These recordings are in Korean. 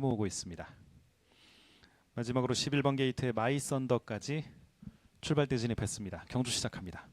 모으고 있습니다. 마지막으로 11번 게이트의 마이 썬더까지 출발대 진입했습니다. 경주 시작합니다.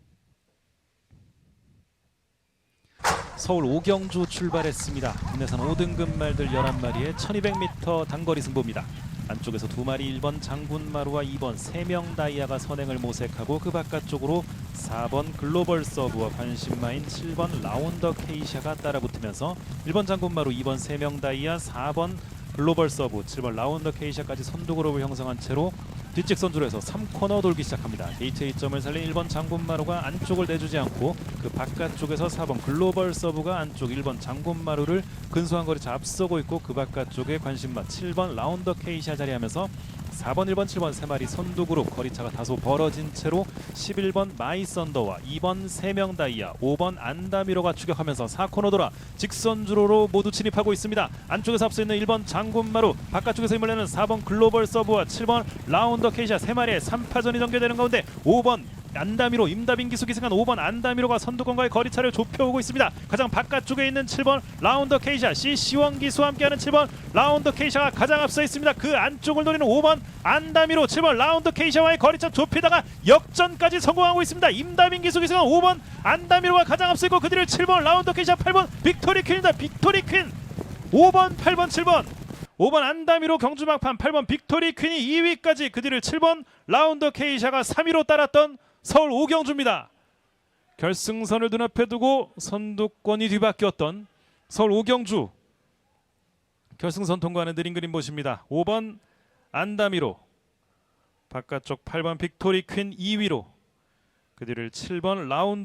서울 오경주 출발했습니다. 국내산 5등급 말들 11마리의 1200m 단거리 승부입니다. 안쪽에서 두 마리 1번 장군마루와 2번 세명 다이아가 선행을 모색하고 그 바깥쪽으로 4번 글로벌 서브와 관심마인 7번 라운더 케이샤가 따라붙으면서 1번 장군마루, 2번 세명 다이아, 4번 글로벌 서브, 7번 라운더 케이샤까지 선두 그룹을 형성한 채로 뒷직 선두로에서 3코너 돌기 시작합니다. 게이트 2점을 살린 1번 장군마루가 안쪽을 내주지 않고 그 바깥쪽에서 4번 글로벌 서브가 안쪽 1번 장군마루를 근소한 거리 차 앞서고 있고 그 바깥쪽에 관심마 7번 라운더 케이샤 자리하면서 4번, 1번, 7번 세 마리 선두 그룹 거리차가 다소 벌어진 채로 11번 마이 썬더와 2번 세명 다이아, 5번 안다미로가 추격하면서 4코너 돌아 직선주로로 모두 진입하고 있습니다. 안쪽에서 앞서 있는 1번 장군마루, 바깥쪽에서 힘을 내는 4번 글로벌 서브와 7번 라운더 케이샤 세 마리의 3파전이 전개되는 가운데 5번 안다미로 임다빈 기수 기승한 5번 안다미로가 선두권과의 거리차를 좁혀오고 있습니다. 가장 바깥쪽에 있는 7번 라운더 케이샤 CC1 기수와 함께하는 7번 라운더 케이샤가 가장 앞서 있습니다. 그 안쪽을 노리는 5번 안다미로 7번 라운더 케이샤와의 거리차 좁히다가 역전까지 성공하고 있습니다. 임다빈 기수 기승한 5번 안다미로가 가장 앞서 있고 그 뒤를 7번 라운더 케이샤 8번 빅토리 퀸입니다. 빅토리 퀸 5번 8번 7번 5번 안다미로 경주막판 8번 빅토리 퀸이 2위까지 그 뒤를 7번 라운더 케이샤가 3위로 따랐던 서울 오경주입니다. 결승선을 눈앞에 두고 선두권이 뒤바뀌었던 서울 오경주 결승선 통과하는 느린 그림 보십니다. 5번 안다미로 바깥쪽 8번 빅토리 퀸 2위로 그 뒤를 7번 라운드